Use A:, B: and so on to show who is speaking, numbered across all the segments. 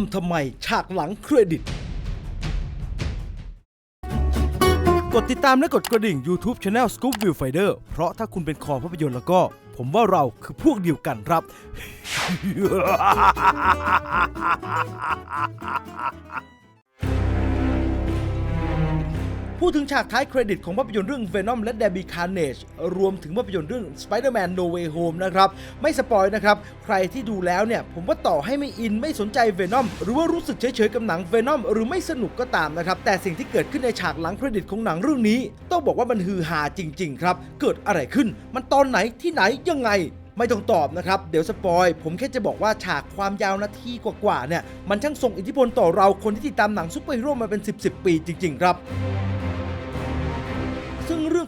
A: ำทำไมฉากหลังเครดิต กดติดตามและกดกระดิ่ง YouTube Channel Scoop View Finder เพราะถ้าคุณเป็นคอภาพยนตร์แล้วก็ ผมว่าเราคือพวกเดียวกันครับ พูดถึงฉากท้ายเครดิตของภาพยนตร์เรื่อง Venom และ Debbie Carnage รวมถึงภาพยนตร์เรื่อง Spider-Man No Way Home นะครับ ไม่สปอยนะครับ ใครที่ดูแล้วเนี่ย ผมว่าต่อให้ไม่อินไม่สนใจ Venom หรือว่ารู้สึกเฉยๆกับหนัง Venom หรือไม่สนุกก็ตามนะครับ แต่สิ่งที่เกิดขึ้นในฉากหลังเครดิตของหนังเรื่องนี้ ต้องบอกว่ามันฮือฮาจริง ๆ ครับ เกิดอะไรขึ้น มันตอนไหนที่ไหนยังไงไม่ต้องตอบนะครับ เดี๋ยวสปอย ผมแค่จะบอกว่าฉากความยาวนาทีกว่าๆเนี่ย มันช่างส่งอิทธิพลต่อเราคนที่ติดตามหนังซูเปอร์ฮีโร่มาเป็น 10 10ปีจริง ๆ ครับ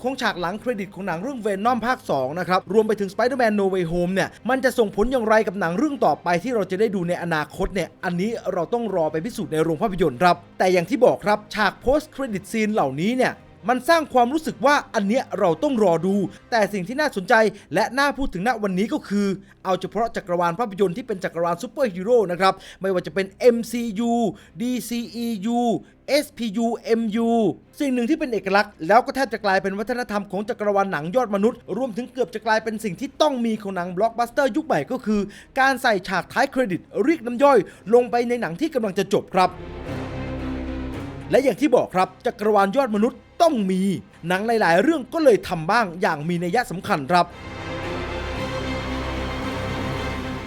A: ของฉากหลังเครดิตของหนังเรื่องเวนนอมภาค 2 นะครับ รวมไปถึง Spider-Man No Way Home เนี่ย มันจะส่งผลอย่างไรกับหนังเรื่องต่อไปที่เราจะได้ดูในอนาคตเนี่ย อันนี้เราต้องรอไปพิสูจน์ในโรงภาพยนตร์ครับ แต่อย่างที่บอกครับ ฉากโพสต์เครดิตซีนเหล่านี้เนี่ย มันสร้างความรู้สึกว่าอันเนี้ยเราต้องรอดู แต่สิ่งที่น่าสนใจและน่าพูดถึงณวันนี้ก็คือ เอาเฉพาะจักรวาลภาพยนตร์ที่เป็นจักรวาลซูเปอร์ฮีโร่นะครับไม่ว่าจะเป็น MCU DCEU SPU MU สิ่งหนึ่งที่เป็นเอกลักษณ์แล้วก็แทบจะกลายเป็นวัฒนธรรมของจักรวาลหนังยอดมนุษย์ รวมถึงเกือบจะกลายเป็นสิ่งที่ต้องมีของหนังบล็อกบัสเตอร์ยุคใหม่ก็คือ การใส่ฉากท้ายเครดิตเรียกน้ำย่อย ลงไปในหนังที่กำลังจะจบครับ และอย่างที่บอกครับจักรวาลยอดมนุษย์ ต้องมี หนังหลายๆ เรื่องก็เลยทำบ้างอย่างมีนัยสำคัญครับ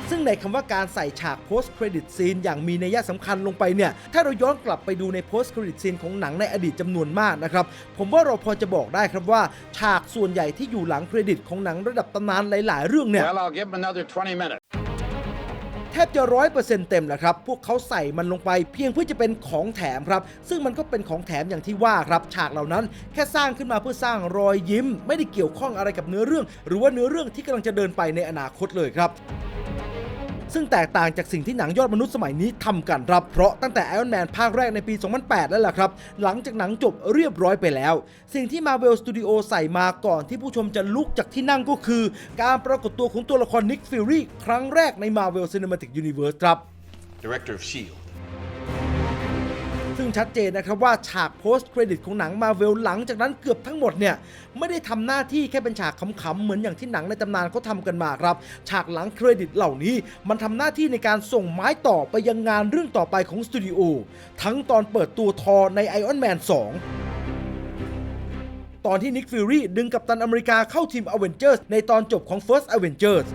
A: ซึ่งในคำว่าการใส่ฉาก post credit scene อย่างมีนัยสำคัญลงไปเนี่ย ถ้าเราย้อนกลับไปดูใน post credit scene ของหนังในอดีตจำนวนมากนะครับ ผมว่าเราพอจะบอกได้ครับว่า ฉากส่วนใหญ่ที่อยู่หลังเครดิตของหนังระดับตำนานหลาย ๆ เรื่องเนี่ย บจะร้อยเปอร์เซ็นต์เต็มแล้วครับ พวกเขาใส่มันลงไปเพียงเพื่อจะเป็นของแถมครับ ซึ่งมันก็เป็นของแถมอย่างที่ว่าครับ ฉากเหล่านั้นแค่สร้างขึ้นมาเพื่อสร้างรอยยิ้ม ไม่ได้เกี่ยวข้องอะไรกับเนื้อเรื่อง หรือว่าเนื้อเรื่องที่กำลังจะเดินไปในอนาคตเลยครับ ซึ่งแตกต่างจากสิ่งที่หนังยอดมนุษย์สมัยนี้ทำกันครับ เพราะตั้งแต่ไอออนแมนภาคแรกในปี 2008 แล้วล่ะครับ หลังจากหนังจบเรียบร้อยไปแล้ว สิ่งที่ Marvel Studio ใส่มาก่อนที่ผู้ชมจะลุกจากที่นั่งก็คือ การปรากฏตัวของตัวละครนิกฟิลลี่ครั้งแรกใน Marvel Cinematic Universe ครับ
B: Director of S.H.I.E.L.D.
A: ซึ่งชัดเจนนะครับว่าฉาก post credit ของหนังมาเวลหลังจากนั้นเกือบทั้งหมดเนี่ยไม่ได้ทำหน้าที่แค่เป็นฉากขำๆเหมือนอย่างที่หนังในตำนานเขาทำกันมาครับ ฉากหลังเครดิตเหล่านี้ มันทำหน้าที่ในการส่งไม้ต่อไปยังงานเรื่องต่อไปของสตูดิโอทั้งตอนเปิดตัวทอใน Iron Man 2ตอนที่นิกฟิ r รีดึงกัปตันอเมริกาเข้าทีม Avengers ในตอนจบของ First Avengers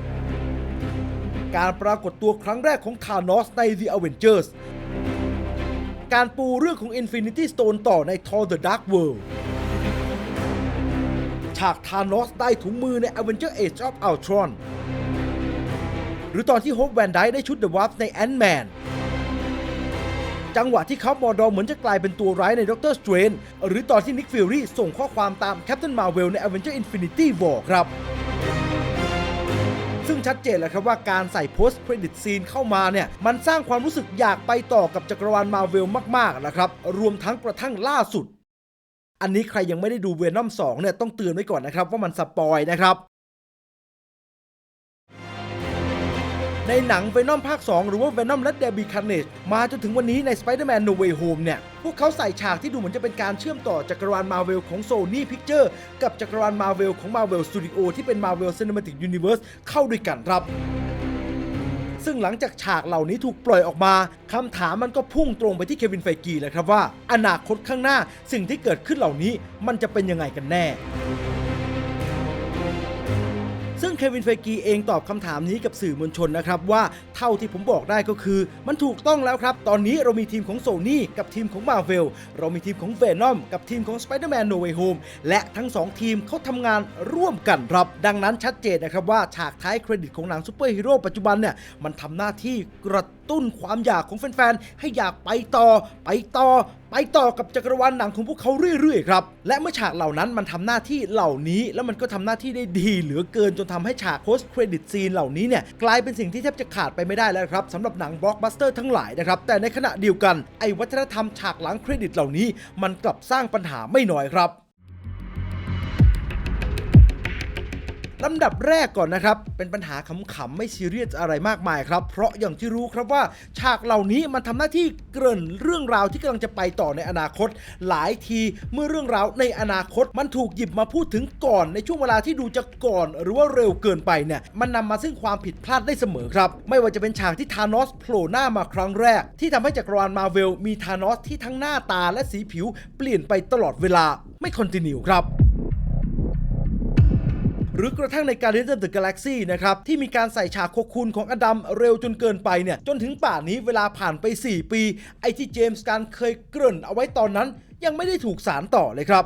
A: การปรากฏตัวครั้งแรกของธานอสใน The Avengers การปูเรื่องของ Infinity Stone ต่อใน Thor The Dark World ฉากธานอสได้ถุงมือใน Avenger Age of Ultron หรือตอนที่โฮปแวนไดได้ชุด The Wasp ใน Ant-Man จังหวะที่เขามอดอเหมือนจะกลายเป็นตัวร้ายใน Doctor Strange หรือตอนที่นิกฟิ r รีส่งข้อความตาม Captain Marvel ใน Avenger Infinity War ครับ ซึ่งชัดเจนแล้วครับว่าการใส่ post credit scene เข้ามาเนี่ย มันสร้างความรู้สึกอยากไปต่อกับจักรวาลมาเวลมากๆนะครับ รวมทั้งกระทั่งล่าสุด อันนี้ใครยังไม่ได้ดูเวนอม2เนี่ยต้องเตือนไว้ก่อนนะครับว่ามันสปอยนะครับ ในหนัง Venom ภาค 2 หรือว่า Venom และ Debbie Carnage มาจนถึงวันนี้ใน Spider-Man No Way Home เนี่ย พวกเขาใส่ฉากที่ดูเหมือนจะเป็นการเชื่อมต่อจักรวาล Marvel ของ Sony Picture กับจักรวาล Marvel ของ Marvel Studio ที่เป็น Marvel Cinematic Universe เข้าด้วยกันครับซึ่งหลังจากฉากเหล่านี้ถูกปล่อยออกมา คำถามมันก็พุ่งตรงไปที่เควินไฟกีเลยครับว่า อนาคตข้างหน้าสิ่งที่เกิดขึ้นเหล่านี้มันจะเป็นยังไงกันแน่ เควินเฟกีเองตอบคำถามนี้กับสื่อมวลชนนะครับว่าเท่าที่ผมบอกได้ก็คือ มันถูกต้องแล้วครับ ตอนนี้เรามีทีมของโซนี่กับทีมของมาเวลเรามีทีมของเวนอมกับทีมของ Spider-Man No Way Home และทั้ง 2 ทีมเขาทำงานร่วมกันครับ ดังนั้นชัดเจนนะครับว่าฉากท้ายเครดิตของหนังซูเปอร์ฮีโร่ปัจจุบันเนี่ยมันทำหน้าที่กระ ตุ้นความอยากของแฟนๆ ให้อยากไปต่อ ไปต่อ ไปต่อกับจักรวาลหนังของพวกเขาเรื่อยๆครับ และเมื่อฉากเหล่านั้นมันทำหน้าที่เหล่านี้ แล้วมันก็ทำหน้าที่ได้ดีเหลือเกินจนทำให้ฉาก post credit scene เหล่านี้เนี่ยกลายเป็นสิ่งที่แทบจะขาดไปไม่ได้แล้วครับสำหรับหนังบล็อกบัสเตอร์ทั้งหลายนะครับแต่ในขณะเดียวกันไอ้วัฒนธรรมฉากหลังเครดิตเหล่านี้ มันกลับสร้างปัญหาไม่น้อยครับ ลำดับแรกก่อนนะครับ เป็นปัญหาขำๆไม่ซีเรียสอะไรมากมายครับ เพราะอย่างที่รู้ครับว่าฉากเหล่านี้มันทำหน้าที่เกริ่นเรื่องราวที่กำลังจะไปต่อในอนาคต หลายทีเมื่อเรื่องราวในอนาคตมันถูกหยิบมาพูดถึงก่อนในช่วงเวลาที่ดูจะก่อนหรือว่าเร็วเกินไปเนี่ยมันนำมาซึ่งความผิดพลาดได้เสมอครับ ไม่ว่าจะเป็นฉากที่ธานอสโผล่หน้ามาครั้งแรก ที่ทำให้จักรวาลมาเวลมีธานอสที่ทั้งหน้าตาและสีผิวเปลี่ยนไปตลอดเวลาไม่คอนติเนียครับ หรือกระทั่งในการ Guardians of the Galaxy นะครับที่มีการใส่ฉากโคคูณของอดัมเร็วจนเกินไปเนี่ยจนถึงป่านนี้เวลาผ่านไป 4 ปี ไอที่เจมส์การเคยเกริ่นเอาไว้ตอนนั้น ยังไม่ได้ถูกสารต่อเลยครับ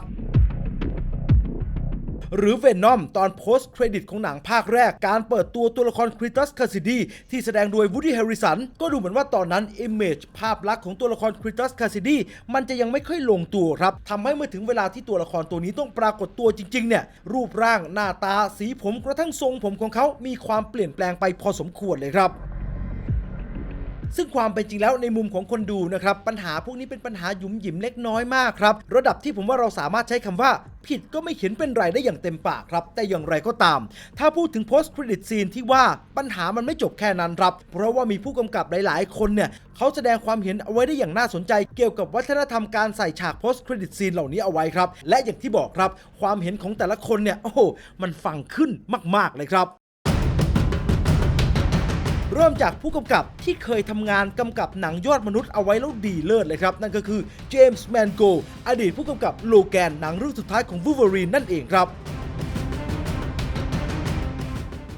A: หรือเวนอมตอนโพสต์เครดิตของหนังภาคแรก การเปิดตัวตัวละครคริตัสคาซิดีที่แสดงโดยวูดดี้แฮร์ริสัน ก็ดูเหมือนว่าตอนนั้น Image ภาพลักษณ์ของตัวละครคริตัสคาซิดีมันจะยังไม่ค่อยลงตัวครับทำให้เมื่อถึงเวลาที่ตัวละครตัวนี้ต้องปรากฏตัวจริงๆเนี่ยรูปร่างหน้าตาสีผมกระทั่งทรงผมของเขามีความเปลี่ยนแปลงไปพอสมควรเลยครับ ซึ่งความเป็นจริงแล้วในมุมของคนดูนะครับปัญหาพวกนี้เป็นปัญหาหยุมหยิมเล็กน้อยมากครับระดับที่ผมว่าเราสามารถใช้คำว่า ผิดก็ไม่เห็นเป็นไรได้อย่างเต็มปากครับ แต่อย่างไรก็ตาม ถ้าพูดถึง post credit scene ที่ว่าปัญหามันไม่จบแค่นั้นครับ เพราะว่ามีผู้กำกับหลาย ๆ คนเนี่ยเขาแสดงความเห็นเอาไว้ได้อย่างน่าสนใจ เกี่ยวกับวัฒนธรรมการใส่ฉาก post credit scene เหล่านี้เอาไว้ครับ และอย่างที่บอกครับ ความเห็นของแต่ละคนเนี่ยโอ้โหมันฟังขึ้นมาก ๆ เลยครับ เริ่มจากผู้กำกับที่เคยทำงานกำกับหนังยอดมนุษย์เอาไว้แล้วดีเลิศเลยครับ นั่นก็คือเจมส์แมนโกอดีตผู้กำกับโลแกนหนังเรื่องสุดท้ายของวูเวอรีนนั่นเองครับ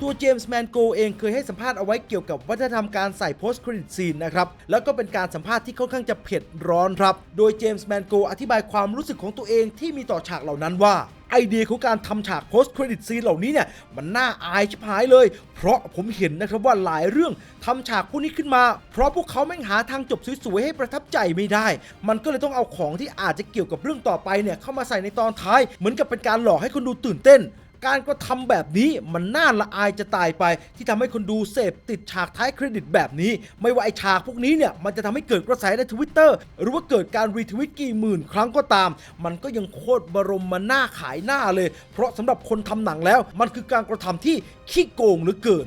A: ตัวเจมส์แมนโกเองเคยให้สัมภาษณ์เอาไว้เกี่ยวกับวัฒนธรรมการใส่ post credit scene นะครับ แล้วก็เป็นการสัมภาษณ์ที่ค่อนข้างจะเผ็ดร้อนครับ โดยเจมส์แมนโกอธิบายความรู้สึกของตัวเองที่มีต่อฉากเหล่านั้นว่า ไอเดียของการทำฉาก post credit scene เหล่านี้เนี่ยมันน่าอายชิบหายเลย เพราะผมเห็นนะครับว่าหลายเรื่องทำฉากพวกนี้ขึ้นมา เพราะพวกเขาแม่งหาทางจบสวยๆให้ประทับใจไม่ได้ มันก็เลยต้องเอาของที่อาจจะเกี่ยวกับเรื่องต่อไปเนี่ยเข้ามาใส่ในตอนท้าย เหมือนกับเป็นการหลอกให้คนดูตื่นเต้น การกระทำแบบนี้มันน่าละอายจะตายไป ที่ทำให้คนดูเสพติดฉากท้ายเครดิตแบบนี้ ไม่ว่าไอฉากพวกนี้เนี่ย มันจะทำให้เกิดกระแสในทวิตเตอร์หรือว่าเกิดการรีทวิตกี่หมื่นครั้งก็ตาม มันก็ยังโคตรบรมมาหน้าขายหน้าเลย เพราะสำหรับคนทำหนังแล้ว มันคือการกระทำที่ขี้โกงเหลือเกิน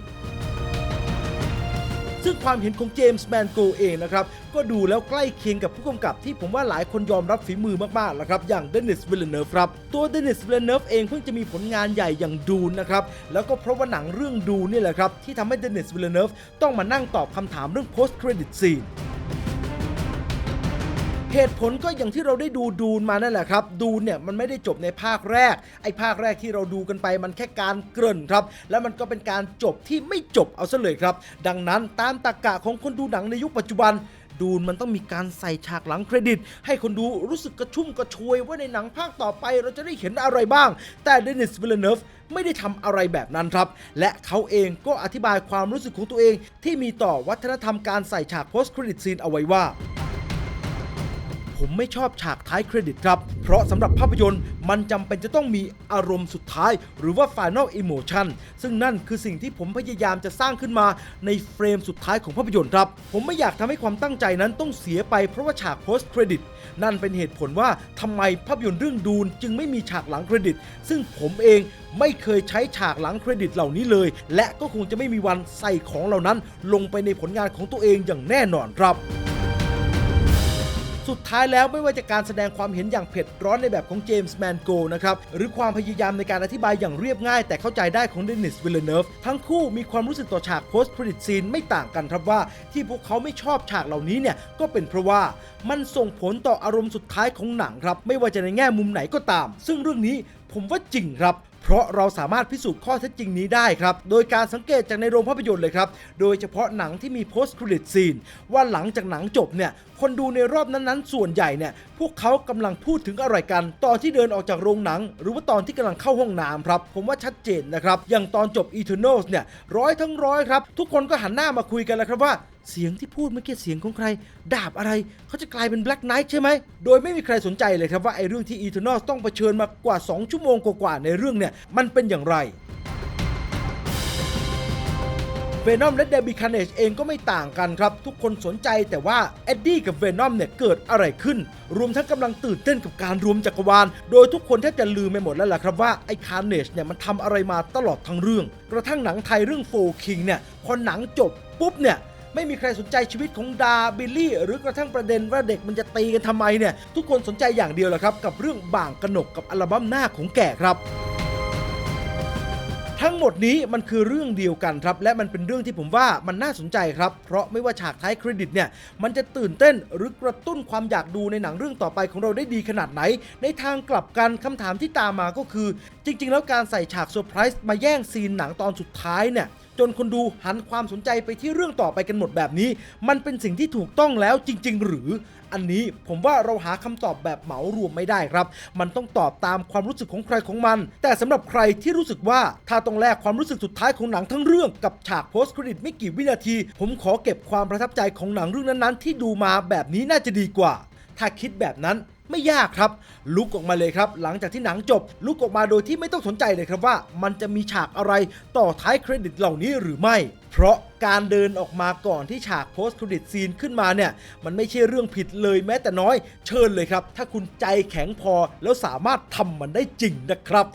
A: ซึ่งความเห็นของเจมส์แมนโกเองนะครับ ก็ดูแล้วใกล้เคียงกับผู้กำกับที่ผมว่าหลายคนยอมรับฝีมือมากๆแล้วครับ อย่างเดนิสวิลเนฟครับ ตัวเดนิสวิลเนฟเองเพิ่งจะมีผลงานใหญ่อย่างดูนนะครับ แล้วก็เพราะว่าหนังเรื่องดูนี่แหละครับ ที่ทำให้เดนิสวิลเลเนฟต้องมานั่งตอบคำถามเรื่อง post credit scene เหตุผลก็อย่างที่เราได้ดูดูนมานั่นแหละครับ ดูนเนี่ยมันไม่ได้จบในภาคแรก ไอ้ภาคแรกที่เราดูกันไปมันแค่การเกริ่นครับ แล้วมันก็เป็นการจบที่ไม่จบเอาซะเลยครับ ดังนั้นตามตรรกะของคนดูหนังในยุคปัจจุบันดูนมันต้องมีการใส่ฉากหลังเครดิต ให้คนดูรู้สึกกระชุ่มกระชวยว่าในหนังภาคต่อไปเราจะได้เห็นอะไรบ้าง แต่เดนิสวิลเลเนฟไม่ได้ทำอะไรแบบนั้นครับ และเขาเองก็อธิบายความรู้สึกของตัวเอง ที่มีต่อวัฒนธรรมการใส่ฉาก post credit scene เอาไว้ว่า ผมไม่ชอบฉากท้ายเครดิตครับ เพราะสำหรับภาพยนตร์มันจำเป็นจะต้องมีอารมณ์สุดท้าย หรือว่า Final Emotion ซึ่งนั่นคือสิ่งที่ผมพยายามจะสร้างขึ้นมาในเฟรมสุดท้ายของภาพยนตร์ครับ ผมไม่อยากทำให้ความตั้งใจนั้นต้องเสียไปเพราะว่าฉาก post credit นั่นเป็นเหตุผลว่าทำไมภาพยนตร์เรื่องดูนจึงไม่มีฉากหลังเครดิต ซึ่งผมเองไม่เคยใช้ฉากหลังเครดิตเหล่านี้เลย และก็คงจะไม่มีวันใส่ของเหล่านั้น ลงไปในผลงานของตัวเองอย่างแน่นอนครับ สุดท้ายแล้วไม่ว่าจะการแสดงความเห็นอย่างเผ็ดร้อนในแบบของเจมส์แมนโกนะครับ หรือความพยายามในการอธิบายอย่างเรียบง่ายแต่เข้าใจได้ของเดนิสวิลเลเนฟทั้งคู่มีความรู้สึกต่อฉาก post credit scene ไม่ต่างกันครับว่า ที่พวกเขาไม่ชอบฉากเหล่านี้เนี่ยก็เป็นเพราะว่ามันส่งผลต่ออารมณ์สุดท้ายของหนังครับ ไม่ว่าจะในแง่มุมไหนก็ตาม ซึ่งเรื่องนี้ผมว่าจริงครับเพราะเราสามารถพิสูจน์ข้อเท็จจริงนี้ได้ครับ โดยการสังเกตจากในโรงภาพยนตร์เลยครับ โดยเฉพาะหนังที่มี post credit scene ว่าหลังจากหนังจบเนี่ย คนดูในรอบนั้นๆ ส่วนใหญ่เนี่ย พวกเขากำลังพูดถึงอะไรกัน ตอนที่เดินออกจากโรงหนัง หรือว่าตอนที่กำลังเข้าห้องน้ำครับ ผมว่าชัดเจนนะครับ อย่างตอนจบ Eternals เนี่ยร้อยทั้งร้อยครับ ทุกคนก็หันหน้ามาคุยกันแล้วครับว่าเสียงที่พูดเมื่อกี้เสียงของใคร ดาบอะไร เขาจะกลายเป็น Black Knight ใช่ไหม โดยไม่มีใครสนใจเลยครับว่าไอ้เรื่องที่ Eternals ต้องเผชิญมากว่า 2 ชั่วโมงกว่าๆในเรื่องเนี่ย มันเป็นอย่างไร เวนอมและเดบิคานเนจเองก็ไม่ต่างกันครับ ทุกคนสนใจแต่ว่าเอ็ดดี้กับเวนอมเนี่ยเกิดอะไรขึ้น รวมทั้งกำลังตื่นเต้นกับการรวมจักรวาล โดยทุกคนแทบจะลืมไปหมดแล้วล่ะครับว่าไอ้คานเนจเนี่ยมันทำอะไรมาตลอดทั้งเรื่อง กระทั่งหนังไทยเรื่องโฟคิงเนี่ยพอหนังจบปุ๊บเนี่ยไม่มีใครสนใจชีวิตของดาบิลลี่ หรือกระทั่งประเด็นว่าเด็กมันจะตีกันทำไมเนี่ยทุกคนสนใจอย่างเดียวแหละครับกับเรื่องบ่างกนกกับอัลบั้มหน้าของแก่ครับ ทั้งหมดนี้มันคือเรื่องเดียวกันครับ และมันเป็นเรื่องที่ผมว่ามันน่าสนใจครับ เพราะไม่ว่าฉากท้ายเครดิตเนี่ย มันจะตื่นเต้นหรือกระตุ้นความอยากดูในหนังเรื่องต่อไปของเราได้ดีขนาดไหน ในทางกลับกันคำถามที่ตามมาก็คือ จริง ๆ แล้วการใส่ฉากเซอร์ไพรส์มาแย่งซีนหนังตอนสุดท้ายเนี่ย จนคนดูหันความสนใจไปที่เรื่องต่อไปกันหมดแบบนี้ มันเป็นสิ่งที่ถูกต้องแล้วจริง ๆ หรือ อันนี้ผมว่าเราหาคำตอบแบบเหมารวมไม่ได้ครับ มันต้องตอบตามความรู้สึกของใครของมัน แต่สำหรับใครที่รู้สึกว่าถ้าต้องแลกความรู้สึกสุดท้ายของหนังทั้งเรื่องกับฉากโพสต์เครดิตไม่กี่วินาที ผมขอเก็บความประทับใจของหนังเรื่องนั้นๆ ที่ดูมาแบบนี้น่าจะดีกว่า ถ้าคิดแบบนั้น ไม่ยากครับ ลุกออกมาเลยครับ หลังจากที่หนังจบ ลุกออกมาโดยที่ไม่ต้องสนใจเลยครับว่า มันจะมีฉากอะไรต่อท้ายเครดิตเหล่านี้หรือไม่ เพราะการเดินออกมาก่อนที่ฉากโพสต์เครดิตซีนขึ้นมาเนี่ย มันไม่ใช่เรื่องผิดเลยแม้แต่น้อย เชิญเลยครับ ถ้าคุณใจแข็งพอแล้วสามารถทำมันได้จริงนะครับ